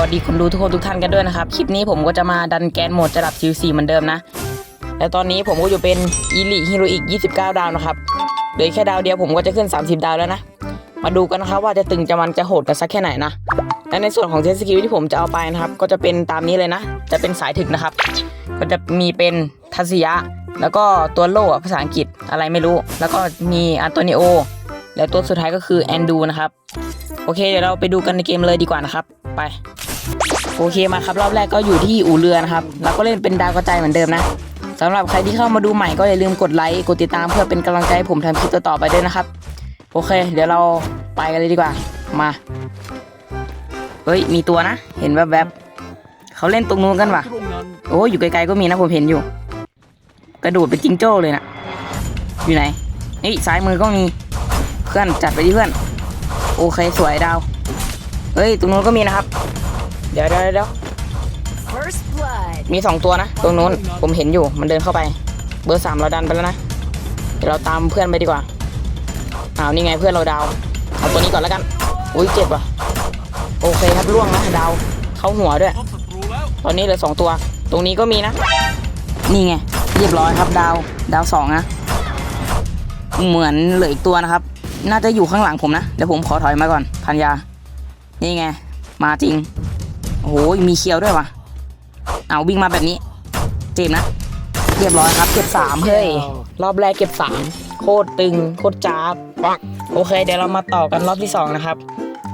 วัสดีคนดูทุกคนทุกท่านกันด้วยนะครับ คลิปนี้ผมก็จะมาดันแกนโหมดจะดับ Q4 เหมือนเดิมนะและตอนนี้ผมก็อยู่เป็นอีลิฮิโรอีก 29 ดาวนะครับเหลือแค่ดาวเดียวผมก็จะขึ้น 30 ดาวแล้วนะ มาดูกันนะครับว่าจะตึงจะมันจะโหดกันสักแค่ไหนนะ และในส่วนของเทสกิลที่ผมจะเอาไปนะครับ ก็จะเป็นตามนี้เลยนะ จะเป็นสายถึกนะครับ ก็จะมีเป็นทัศยะ แล้วก็ตัวโล่ภาษาอังกฤษอะไรไม่รู้ แล้วก็มีอันโตนิโอ แล้วตัวสุดท้ายก็คือแอนดูนะครับ โอเคเดี๋ยวเราไปดูกันในเกมเลยดีกว่านะครับ ไป โอเคมาครับรอบแรกก็อยู่ที่อู่เรือนะครับเราก็เล่นเป็นดาวกระจายเหมือนเดิมนะสำหรับใครที่เข้ามาดูใหม่ก็อย่าลืมกดไลค์กดติดตามเพื่อเป็นกำลังใจให้ผมทำคลิปต่อๆไปด้วยนะครับ โอเค เดี๋ยวเราไปกันเลยดีกว่ามาเฮ้ยมีตัวนะ เห็นแวบๆเขาเล่นตรงนู้นกันวะโอ้อยู่ไกลๆก็มีนะผมเห็นอยู่ กระโดดเป็นจิงโจ้เลยนะอยู่ไหนนี่ซ้ายมือก็มีเพื่อนจัดไปที่เพื่อน โอเคสวยดาวเฮ้ยตรงนู้นก็มีนะครับ เดี๋ยวเดี๋ยวเดี๋ยว First blood. มีสองตัวนะ ตรงนู้น ผมเห็นอยู่ มันเดินเข้าไป เบอร์สามเราดันไปแล้วนะ เดี๋ยวเราตามเพื่อนไปดีกว่า อ้าว นี่ไงเพื่อนเราดาว เอาตัวนี้ก่อนแล้วกัน อุ้ยเจ็บว่ะ โอเคครับล่วงนะดาว เข้าหัวด้วยตอนนี้เหลือสองตัว ตรงนี้ก็มีนะ นี่ไง เรียบร้อยครับดาว ดาวสองนะ เหมือนเหลืออีกตัวนะครับ น่าจะอยู่ข้างหลังผมนะ เดี๋ยวผมขอถอยมาก่อน พันยา นี่ไง มาจริง โอ้โหมีเคียวด้วยว่ะเอาวิ่งมาแบบนี้ เจ็บนะ เรียบร้อยครับ เก็บสามเฮ้ย รอบแรกเก็บสามโคตรตึง โคตรจ้าบปักโอเค เดี๋ยวเรามาต่อกันรอบที่สองนะครับ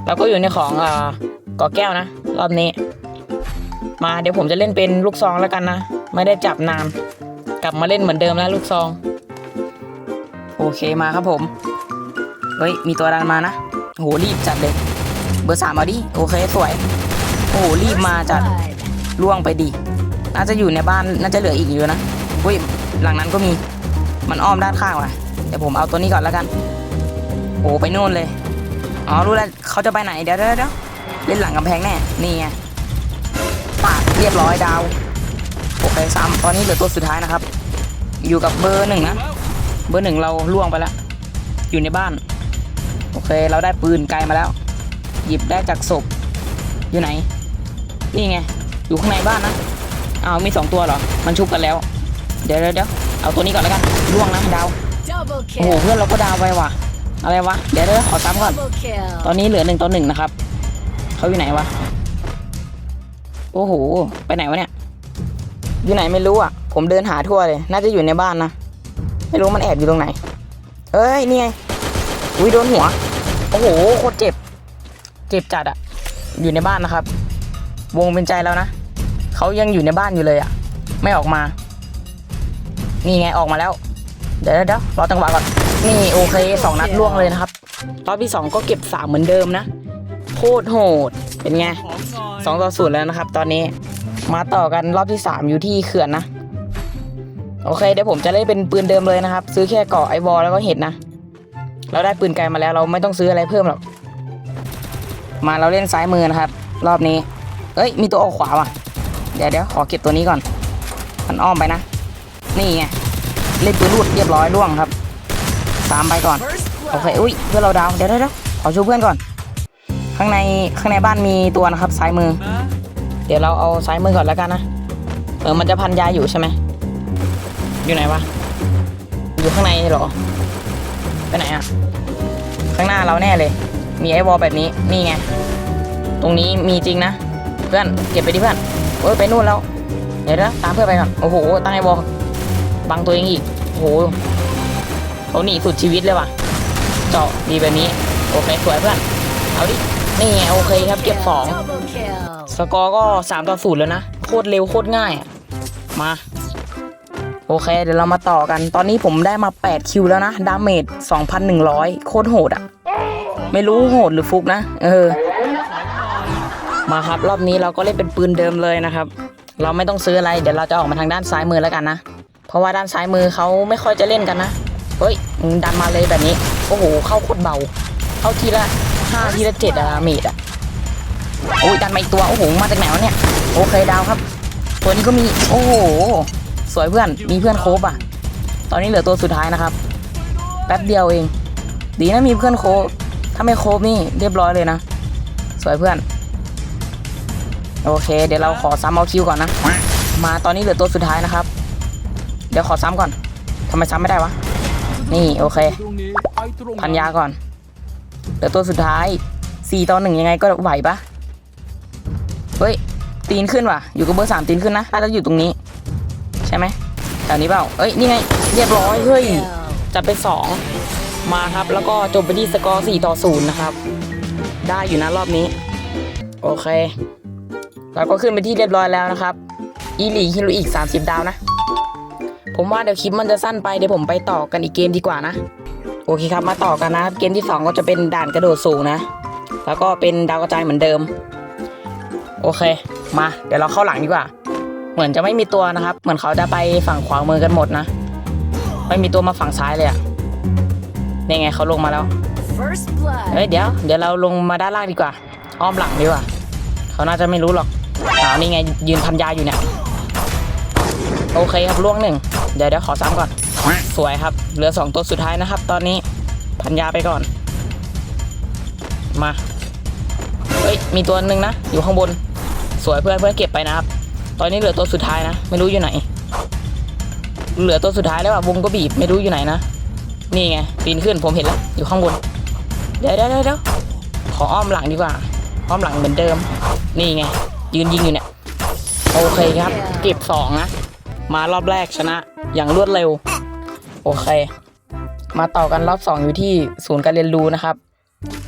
เราก็อยู่ในของอ่าก่อแก้วนะ รอบนี้ มาเดี๋ยวผมจะเล่นเป็นลูกซองแล้วกันนะ ไม่ได้จับนาน กลับมาเล่นเหมือนเดิมแล้วลูกซอง โอเคมาครับผม เฮ้ย มีตัวดันมานะ โหรีบจัดเลย เบอร์สามเอาดิ โอเค สวย โอ้โหรีบมาจัด Blood. ล่วงไปดีน่าจะอยู่ในบ้านน่าจะเหลืออีกอยู่นะอุ้ยหลังนั้นก็มี มันอ้อมด้านข้างว่ะเดี๋ยวผมเอาตัวนี้ก่อนแล้วกัน โอ้ไปนู่นเลย อ๋อรู้แล้วเขาจะไปไหนเดี๋ยวเดี๋ยวเดี๋ยวเล่นหลังกำแพงแน่นี่ไงปาดเรียบร้อยดาวโอเคซ้ำตอนนี้เหลือตัวสุดท้ายนะครับ อยู่กับเบอร์หนึ่งนะ เบอร์หนึ่งเราล่วงไปแล้ว อยู่ในบ้าน โอเค เราได้ปืนไกลมาแล้ว หยิบได้จากศพอยู่ไหน นี่ไง อยู่ข้างในบ้านนะอ้าวมีสองตัวเหรอ มันชุบกันแล้วเดี๋ยวเดี๋ยวเดี๋ยวเอาตัวนี้ก่อนแล้วกันล่วงนะดาว Double โอ้โห kill. เพื่อนเราก็ดาวไปว่ะ อะไรวะ เดี๋ยวเดี๋ยวขอซ้ำก่อน Double ตอน kill. นี้เหลือหนึ่งต่อหนึ่งนะครับ เขาอยู่ไหนวะ โอ้โห ไปไหนวะเนี่ย อยู่ไหนไม่รู้อะ ผมเดินหาทั่วเลย น่าจะอยู่ในบ้านนะ ไม่รู้มันแอบอยู่ตรงไหน เอ้ย นี่ไง อุ้ยโดนหัว โอ้โห โคตรเจ็บ เจ็บจัดอะ อยู่ในบ้านนะครับ วงเป็นใจแล้วนะเขายังอยู่ในบ้านอยู่เลยอะไม่ออกมา นี่ไงออกมาแล้วเดี๋ยวเดี๋ยวเดี๋ยวรอจังหวะก่อน นี่โอเคสองนัดล่วงเลยนะครับ รอบที่สองก็เก็บสามเหมือนเดิมนะ โคตรโหด เป็นไงสองต่อศูนย์แล้วนะครับ ตอนนี้ มาต่อกันรอบที่สามอยู่ที่เขื่อนนะ โอเคเดี๋ยวผมจะเล่นเป็นปืนเดิมเลยนะครับ ซื้อแค่เกาะไอวอลแล้วก็เห็ดนะ เราได้ปืนไกลมาแล้วเราไม่ต้องซื้ออะไรเพิ่มหรอก มาเราเล่นซ้ายมือนะครับ รอบนี้ เอ้ย มีตัวออกขวาว่ะ เดี๋ยวเดี๋ยวขอเก็บตัวนี้ก่อน มันอ้อมไปนะ นี่ไง เล่นปืนรูดเรียบร้อยล่วงครับสามใบก่อน โอเค อุ้ย เพื่อนเราดาว เดี๋ยวเดี๋ยวขอช่วยเพื่อนก่อน ข้างในข้างในบ้านมีตัวนะครับซ้ายมือ เดี๋ยวเราเอาซ้ายมือก่อนแล้วกันนะ เออ มันจะพันยาอยู่ใช่ไหม อยู่ไหนวะ อยู่ข้างในเหรอ ไปไหนอะข้างหน้าเราแน่เลย มีไอ้วอลแบบนี้ นี่ไง ตรงนี้มีจริงนะ พื่อน เก็บไปดิเพื่อนเออไปนู่นแล้ว เดี๋ยวนะตามเพื่อนไปก่อน โอ้โห ตั้งไอ้วอลบังตัวเองอีก โอ้โหเขาหนีสุดชีวิตเลยว่ะ เจาะดีแบบนี้ โอเค สวยเพื่อน เอาดิ นี่ไงโอเคครับ เก็บสองสกอร์ก็3ต่อ0แล้วนะ โคตรเร็วโคตรง่ายอะมา โอเค เดี๋ยวเรามาต่อกัน ตอนนี้ผมได้มา 8 คิวแล้วนะ ดาเมจ 2,100 โคตรโหดอะไม่รู้โหดหรือฟุกนะ เออ มาครับรอบนี้เราก็เล่นเป็นปืนเดิมเลยนะครับ เราไม่ต้องซื้ออะไร เดี๋ยวเราจะออกมาทางด้านซ้ายมือแล้วกันนะ เพราะว่าด้านซ้ายมือเขาไม่ค่อยจะเล่นกันนะ เฮ้ยดันมาเลยแบบนี้ โอ้โห เข้าโคตรเบา เข้าทีละห้าทีละเจ็ดอะเมจอะโอ้ยดันมาอีกตัว โอ้โห มาจากไหนวะเนี่ย โอเคดาวครับ ตัวนี้ก็มี โอ้โห สวยเพื่อน มีเพื่อนโคบอะตอนนี้เหลือตัวสุดท้ายนะครับ แป๊บเดียวเอง ดีนะมีเพื่อนโคบถ้าไม่โคบนี่เรียบร้อยเลยนะ สวยเพื่อน โอเค เดี๋ยวเราขอซ้ำเอาคิวก่อนนะ มาตอนนี้เหลือตัวสุดท้ายนะครับ เดี๋ยวขอซ้ำก่อนทำไมซ้ำไม่ได้วะ นี่โอเค พันยาก่อน เหลือตัวสุดท้ายสี่ต่อหนึ่งยังไงก็ไหวปะเฮ้ย ตีนขึ้นว่ะ อยู่กับเบอร์สามตีนขึ้นนะถ้าจะอยู่ตรงนี้ ใช่ไหมแถวนี้เปล่าเอ้ย นี่ไง เรียบร้อย เฮ้ย จัดไปสองมาครับ แล้วก็จบไปที่สกอร์สี่ต่อศูนย์นะครับ ได้อยู่นะรอบนี้ โอเค แล้วก็ขึ้นไปที่เรียบร้อยแล้วนะครับอีลีฮิโรอีก 30 ดาวนะ ผมว่าเดี๋ยวคลิปมันจะสั้นไปเดี๋ยวผมไปต่อกันอีกเกมดีกว่านะ โอเคครับมาต่อกันนะเกมที่ 2 ก็จะเป็นด่านกระโดดสูงนะ แล้วก็เป็นดาวกระจายเหมือนเดิม โอเค มาเดี๋ยวเราเข้าหลังดีกว่า เหมือนจะไม่มีตัวนะครับ เหมือนเขาจะไปฝั่งขวามือกันหมดนะ ไม่มีตัวมาฝั่งซ้ายเลยอะนี่ไงเขาลงมาแล้ว First blood. เฮ้ยเดี๋ยว เดี๋ยวเราลงมาด้านล่างดีกว่า อ้อมหลังดีกว่า เขาน่าจะไม่รู้หรอก อ้าวนี่ไงยืนพันยาอยู่เนี่ย โอเคครับล่วงหนึ่ง เดี๋ยวเดี๋ยวขอซ้ำก่อน สวยครับ เหลือสองตัวสุดท้ายนะครับ ตอนนี้พันยาไปก่อน มา เฮ้ย มีตัวหนึ่งนะ อยู่ข้างบน สวยเพื่อนเพื่อนเก็บไปนะครับ ตอนนี้เหลือตัวสุดท้ายนะ ไม่รู้อยู่ไหน เหลือตัวสุดท้ายแล้วอะวงก็บีบไม่รู้อยู่ไหนนะ นี่ไงปีนขึ้นผมเห็นแล้ว อยู่ข้างบน เดี๋ยวเดี๋ยวเดี๋ยวขออ้อมหลังดีกว่า อ้อมหลังเหมือนเดิม นี่ไง ยืนยิงอยู่เนี่ย โอเคครับ เก็บสองนะ มารอบแรกชนะอย่างรวดเร็ว โอเค มาต่อกันรอบสองอยู่ที่ศูนย์การเรียนรู้นะครับ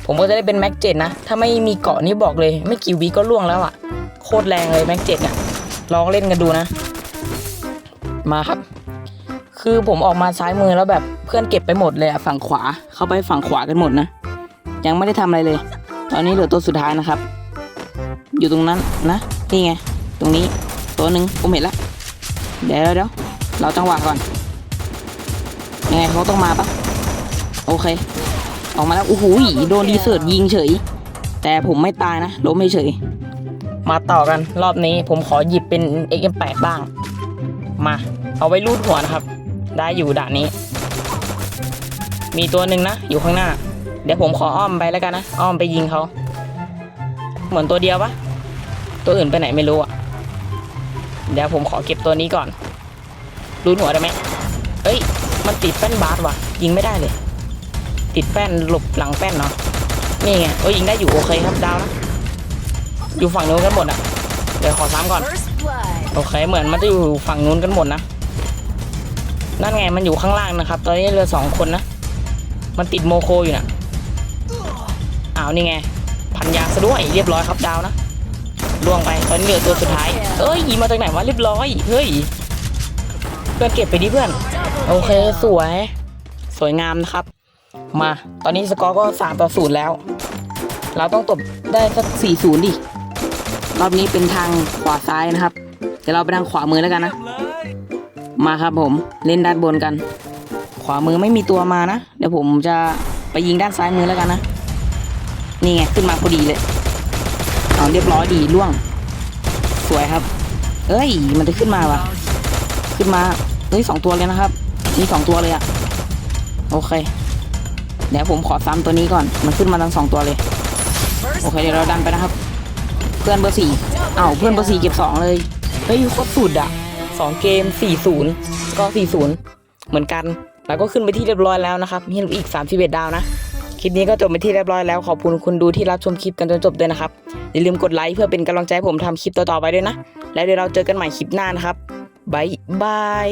ผมก็จะได้เป็นแม็กเจ็ดนะ ถ้าไม่มีเกาะนี่บอกเลย ไม่กี่วิก็ล่วงแล้วอะ่ะ โคตรแรงเลยแม็กเจ็ดเนี่ยลองเล่นกันดูนะ มาครับ คือผมออกมาซ้ายมือแล้วแบบเพื่อนเก็บไปหมดเลยอะฝั่งขวา เข้าไปฝั่งขวากันหมดนะ ยังไม่ได้ทำอะไรเลย ตอนนี้เหลือตัวสุดท้ายนะครับ อยู่ตรงนั้นนะนี่ไง ตรงนี้ตัวหนึ่งผมเห็นแล้วเดี๋ยวเดี๋ยวเราจังหวะก่อนยังไงเขาต้องมาปะโอเค ออกมาแล้วโอ้โหโดนดีเซิร์ตยิงเฉย แต่ผมไม่ตายนะล้มเฉย มาต่อกันรอบนี้ผมขอหยิบเป็น XM8 บ้าง มา เอาไว้รูดหัวนะครับ ได้อยู่ด่านนี้ มีตัวหนึ่งนะ อยู่ข้างหน้า เดี๋ยวผมขออ้อมไปแล้วกันนะ อ้อมไปยิงเขา เหมือนตัวเดียวปะ ตัวอื่นไปไหนไม่รู้อะ เดี๋ยวผมขอเก็บตัวนี้ก่อน รูดหัวได้ไหมเอ้ย มันติดแป้นบาสว่ะ ยิงไม่ได้เลย ติดแป้นหลบหลังแป้นเนาะ นี่ไงเอ้ยยิงได้อยู่โอเคครับดาวนะ อยู่ฝั่งนู้นกันหมดอะ เดี๋ยวขอซ้ำก่อน โอเคเหมือนมันจะอยู่ฝั่งนู้นกันหมดนะ นั่นไงมันอยู่ข้างล่างนะครับ ตอนนี้เหลือสองคนนะ มันติดโมโคอยู่นะอ้าวนี่ไง พันยาซะด้วยเรียบร้อยครับดาวนะ ล่วงไปตอนนี้เหลือตัวสุดท้ายเอ้ยยิงมาจากไหนวะเรียบร้อยเฮ้ยเพื่อนเก็บไปดิเพื่อน โอเคสวย สวยงามนะครับ มาตอนนี้สกอร์ก็สามต่อศูนย์แล้ว เราต้องตบได้สักสี่ศูนย์ดิรอบนี้เป็นทางขวาซ้ายนะครับ เดี๋ยวเราไปทางขวามือแล้วกันนะ มาครับผมเล่นด้านบนกัน ขวามือไม่มีตัวมานะ เดี๋ยวผมจะไปยิงด้านซ้ายมือแล้วกันนะ นี่ไงขึ้นมาพอดีเลย เอาเรียบร้อยดีล่วง สวยครับ เอ้ย มันจะขึ้นมาวะขึ้นมาเฮ้ยสองตัวเลยนะครับ มีสองตัวเลยอะโอเค เดี๋ยวผมขอซ้ำตัวนี้ก่อน มันขึ้นมาทั้งสองตัวเลย โอเคเดี๋ยวเราดันไปนะครับ เพื่อนเบอร์สี่อ้าวเพื่อนเบอร์สี่เก็บสองเลย เฮ้ยโคตรสุดอะสองเกมสี่ศูนย์ก็สี่ศูนย์เหมือนกัน แล้วก็ขึ้นไปที่เรียบร้อยแล้วนะครับ มีอีกสามสิบเอ็ดดาวนะ ลิปนี้ก็จบไปที่เรียบร้อยแล้วขอบคุณคุณดูที่รับชมคลิปกันจนจบด้วยนะครับ อย่าลืมกดไลค์เพื่อเป็นกำลังใจผมทำคลิปต่อๆไปด้วยนะ แล้วเดี๋ยวเราเจอกันใหม่คลิปหน้านะครับบายบาย